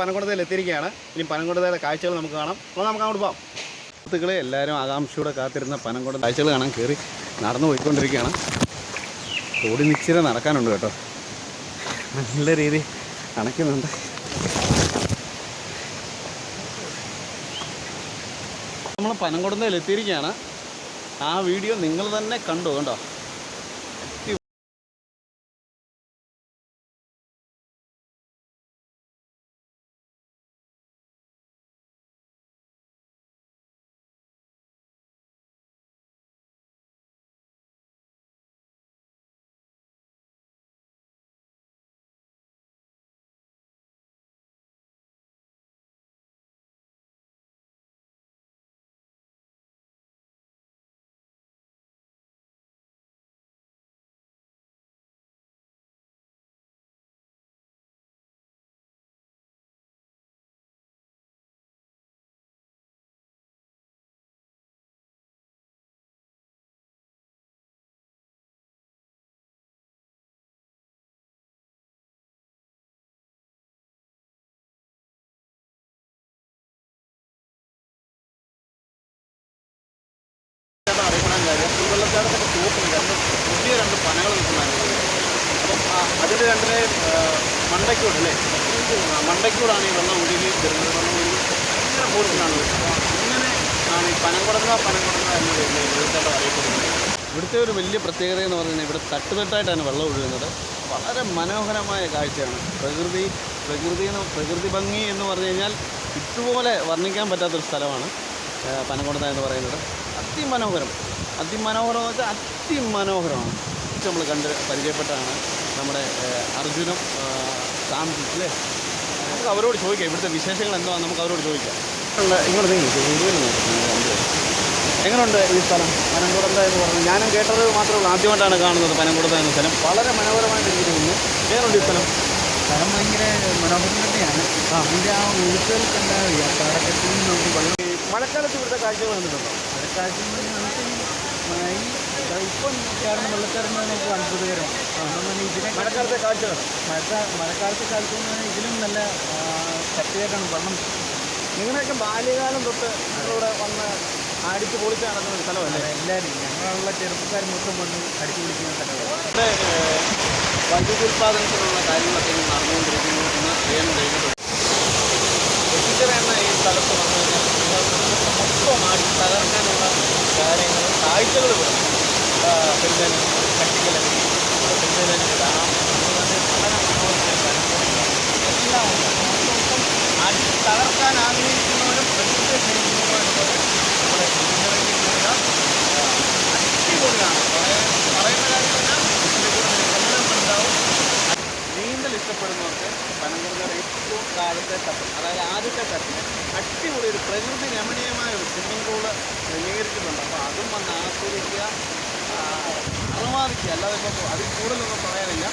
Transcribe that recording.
പനംകുടതയിൽ എത്തിയിരിക്കുകയാണ് ഇനി പനംകുടതയിലെ കാഴ്ചകൾ നമുക്ക് കാണാം. അപ്പോൾ നമുക്ക് അങ്ങോട്ട് പോകാം സുഹൃത്തുക്കളെ എല്ലാവരും ആകാംക്ഷയോടെ കാത്തിരുന്ന പനംകുട കാഴ്ചകൾ കാണാൻ കയറി നടന്നു പോയിക്കൊണ്ടിരിക്കുകയാണ്. ഓടി നിശ്ചിര നടക്കാനുണ്ട് കേട്ടോ. നല്ല രീതി അണയ്ക്കുന്നുണ്ട് നമ്മൾ പനംകുടന്തയിൽ എത്തിയിരിക്കുകയാണ് ആ വീഡിയോ നിങ്ങൾ തന്നെ കണ്ടു കണ്ടോ? വെള്ളച്ചാട്ടത്തിന്റെ ചുവപ്പിൽ രണ്ട് പുതിയ രണ്ട് പനകൾ നിൽക്കുന്നതാണ് അപ്പം അതിന്റെ രണ്ടിനെ മണ്ടയ്ക്കൂട് അല്ലേ ആ, മണ്ടയ്ക്കൂടാണ് ഈ വെള്ളം ഒഴുകി വരുന്നത് വെള്ളം ഒഴുകി ഇങ്ങനെ കൂടുതലാണ് ഇങ്ങനെ ആണ് ഈ പനംകുടങ്ങ പനംകുടങ്ങ എന്ന് വെള്ളച്ചാട്ടം അറിയപ്പെടുന്നത് ഇവിടുത്തെ ഒരു വലിയ പ്രത്യേകത എന്ന് പറഞ്ഞാൽ ഇവിടെ തട്ടുതട്ടായിട്ടാണ് വെള്ളം ഒഴുകുന്നത്. വളരെ മനോഹരമായ കാഴ്ചയാണ്. പ്രകൃതി പ്രകൃതി എന്ന് പ്രകൃതി ഭംഗി എന്ന് പറഞ്ഞു കഴിഞ്ഞാൽ ഇതുപോലെ വർണിക്കാൻ പറ്റാത്തൊരു സ്ഥലമാണ് ആ, എന്ന് പറയുന്നത്. അതിമനോഹരം അതിമനോഹരം എന്ന് വെച്ചാൽ അതിമനോഹരമാണ് നമ്മൾ കണ്ട് പരിചയപ്പെട്ടതാണ് നമ്മുടെ അർജുനും സാംസിലെ നമുക്ക് അവരോട് ചോദിക്കാം ഇവിടുത്തെ വിശേഷങ്ങൾ എന്തുവാണ് നമുക്ക് അവരോട് ചോദിക്കാം. ഇങ്ങോട്ട് എങ്ങനെയുണ്ട് ഈ സ്ഥലം? പനംകുടന്ത എന്ന് പറഞ്ഞു ഞാനും കേട്ടത് മാത്രമേ ഉള്ളൂ. ആദ്യമായിട്ടാണ് കാണുന്നത് പനംകുടന്ത എന്ന സ്ഥലം. വളരെ മനോഹരമായിട്ട് എനിക്ക് തോന്നുന്നു എങ്ങനെയുണ്ട് ഈ സ്ഥലം? സ്ഥലം ഭയങ്കര മനോഹരം തന്നെയാണ് അതിന്റെ ആ ഒഴുക്കുകൾ കണ്ടാൽ മഴക്കാലത്ത് ഇവിടുത്തെ കാഴ്ചകൾ കണ്ടിട്ടുണ്ടോ ദാ ഇപ്പം കാരണം വെള്ളച്ചാടുന്നത് നമുക്ക് അത്ഭുതകരം അതുകൊണ്ട് ഇതിനെ മഴക്കാലത്തെ കാഴ്ചകൾ മഴക്ക മഴക്കാലത്തെ കാഴ്ച ഇതിലും നല്ല ശക്തിയായിട്ടാണ് വെള്ളം. നിങ്ങളുടെയൊക്കെ ബാല്യകാലം തൊട്ട് നിങ്ങളിവിടെ വന്ന് അടിച്ച് പൊളിച്ച് നടക്കുന്ന ഒരു സ്ഥലമല്ലേ? എല്ലാവരും ഞങ്ങളുള്ള ചെറുപ്പക്കാർ മൊത്തം വന്ന് അടിച്ചു പിടിക്കുന്ന സ്ഥലമാണ് ഇവിടെ വൈദ്യുതി ഉൽപ്പാദനത്തിനുള്ള കാര്യങ്ങളൊക്കെ നടന്നുകൊണ്ടിരിക്കുന്നു. എന്ന് ചെയ്യാൻ കഴിഞ്ഞിട്ടുണ്ട് എത്തിച്ചർ എന്ന ഈ സ്ഥലത്ത് വന്നു കഴിഞ്ഞാൽ നിങ്ങൾക്ക് മൊത്തം അടിച്ച് തകർക്കാനുള്ള കാഴ്ചകളും ഇവിടെ. പിന്നെ കട്ടിക്കലി പിന്നെ ഡാം അടിപൊളി ഒരു പ്രകൃതി രമണീയമായ ഒരു സ്വിമ്മിംഗ് പൂൾ ക്രമീകരിച്ചിട്ടുണ്ട്. അപ്പോൾ അതും വന്ന് ആസ്വദിക്കുക ആ, അറുമാദിക്കുക അല്ലാതെ ഇപ്പോൾ അതിൽ കൂടുതലൊന്നും പറയാനില്ല.